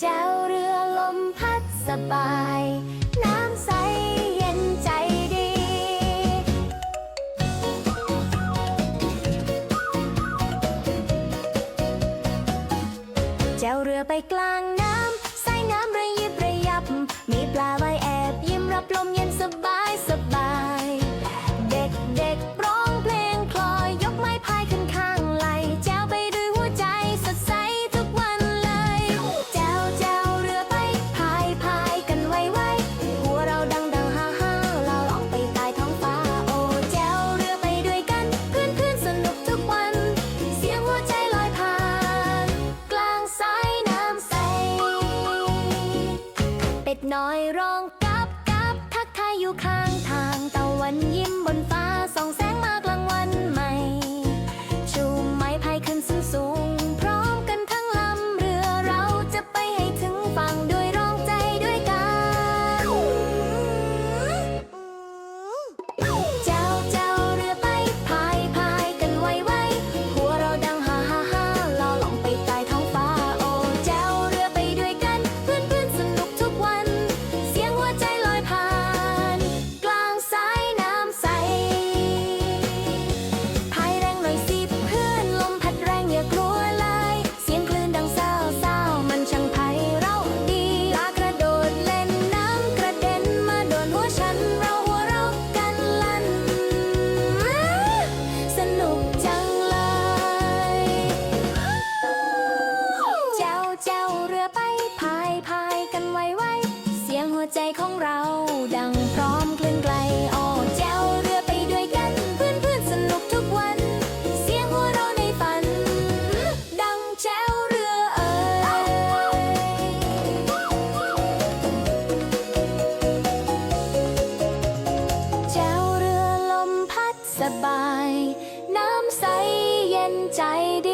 แจวเรือลมพัดสบาย น้ำใสเย็นใจดีเจ้าเรือไปกลางน้ำ หน่อยร้องกับกับทักทายอยู่ข้างทางตะวันยิ้มบนฟ้าส่อง สบาย น้ำใสเย็นใจดี